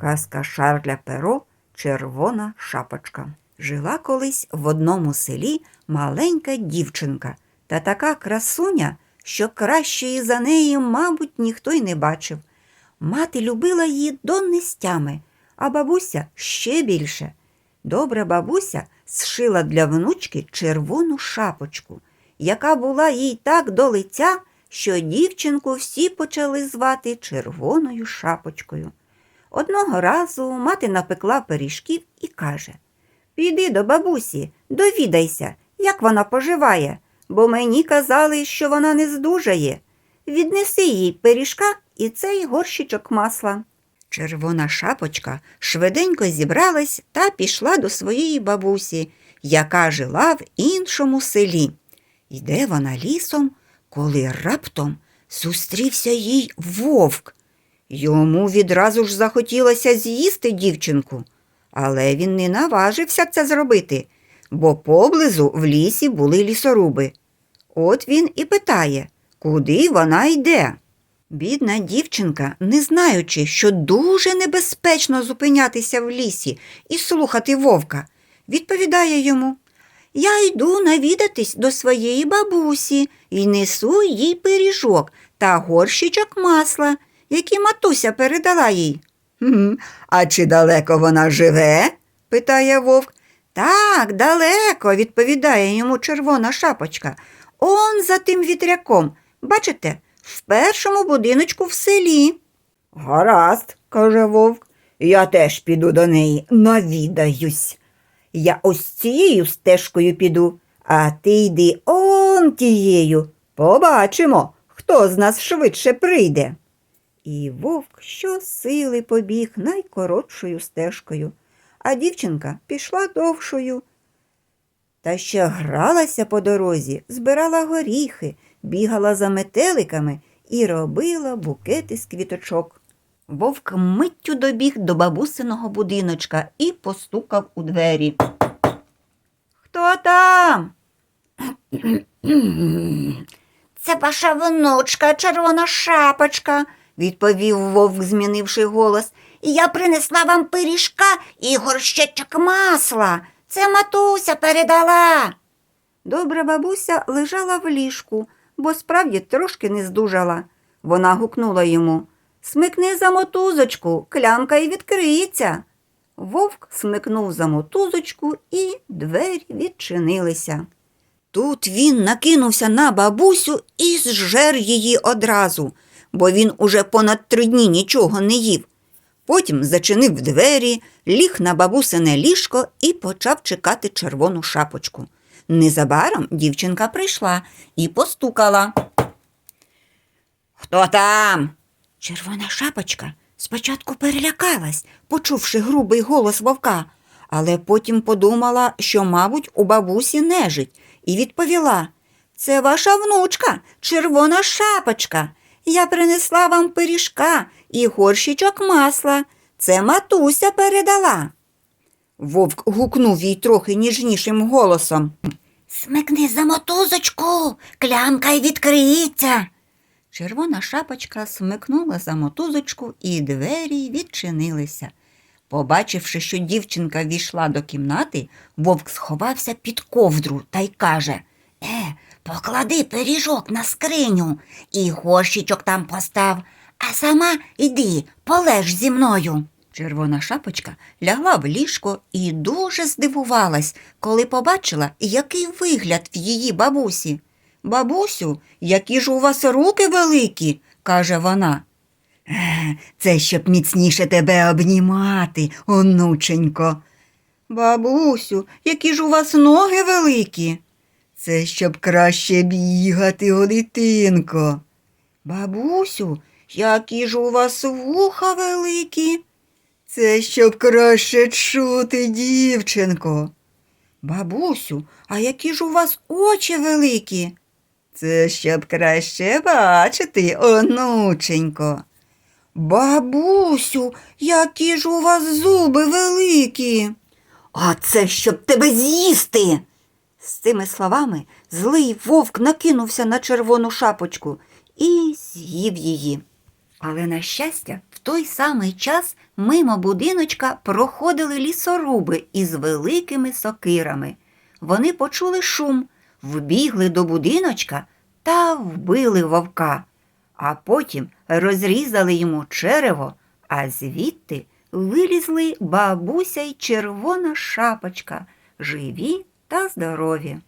Казка Шарля Перо Червона шапочка. Жила колись в одному селі маленька дівчинка та така красуня, що кращої за неї, мабуть, ніхто й не бачив. Мати любила її до нестями, а бабуся ще більше. Добра бабуся зшила для внучки червону шапочку, яка була їй так до лиця, що дівчинку всі почали звати червоною шапочкою. Одного разу мати напекла пиріжків і каже Піди до бабусі, довідайся, як вона поживає, бо мені казали, що вона не здужає. Віднеси їй пиріжка і цей горщичок масла. Червона шапочка швиденько зібралась та пішла до своєї бабусі, яка жила в іншому селі. Йде вона лісом, коли раптом зустрівся їй вовк. Йому відразу ж захотілося з'їсти дівчинку, але він не наважився це зробити, бо поблизу в лісі були лісоруби. От він і питає, куди вона йде. Бідна дівчинка, не знаючи, що дуже небезпечно зупинятися в лісі і слухати вовка, відповідає йому Я йду навідатись до своєї бабусі і несу їй пиріжок та горщичок масла, які матуся передала їй. «Хм, А чи далеко вона живе? питає вовк. Так, далеко, відповідає йому червона шапочка. Он за тим вітряком. Бачите, в першому будиночку в селі. Гаразд, каже вовк. Я теж піду до неї, навідаюсь. Я ось цією стежкою піду, а ти йди он тією. Побачимо, хто з нас швидше прийде. І вовк щосили побіг найкоротшою стежкою, а дівчинка пішла довшою. Та ще гралася по дорозі, збирала горіхи, бігала за метеликами і робила букети з квіточок. Вовк миттю добіг до бабусиного будиночка і постукав у двері. Хто там? Це ваша внучка, червона шапочка, відповів вовк, змінивши голос. Я принесла вам пиріжка і горщичок масла. Це матуся передала. Добра бабуся лежала в ліжку, бо справді трошки не здужала. Вона гукнула йому Смикни за мотузочку, клямка й відкриється. Вовк смикнув за мотузочку, і двері відчинилися. Тут він накинувся на бабусю і зжер її одразу, бо він уже понад три дні нічого не їв. Потім зачинив двері, ліг на бабусине ліжко і почав чекати червону шапочку. Незабаром дівчинка прийшла і постукала. Хто там? Червона шапочка спочатку перелякалась, почувши грубий голос вовка, але потім подумала, що, мабуть, у бабусі нежить, і відповіла Це ваша внучка, червона шапочка. Я принесла вам пиріжка і горщичок масла. Це матуся передала. Вовк гукнув їй трохи ніжнішим голосом. Смикни за мотузочку, клямка й відкриється. Червона шапочка смикнула за мотузочку, і двері відчинилися. Побачивши, що дівчинка війшла до кімнати, вовк сховався під ковдру та й каже поклади пиріжок на скриню і горщичок там постав, а сама йди, полеж зі мною. Червона шапочка лягла в ліжко і дуже здивувалась, коли побачила, який вигляд в її бабусі. Бабусю, які ж у вас руки великі, каже вона. «Е, Це щоб міцніше тебе обнімати, онученько. Бабусю, які ж у вас ноги великі? Це щоб краще бігати, о дитинко. Бабусю, які ж у вас вуха великі? Це щоб краще чути, дівчинко. Бабусю, а які ж у вас очі великі? Це щоб краще бачити, онученько. Бабусю, які ж у вас зуби великі. А це щоб тебе з'їсти. З цими словами злий вовк накинувся на червону шапочку і з'їв її. Але, на щастя, в той самий час мимо будиночка проходили лісоруби із великими сокирами. Вони почули шум, вбігли до будиночка та вбили вовка, а потім розрізали йому черево, а звідти вилізли бабуся й червона шапочка, живі та здорові.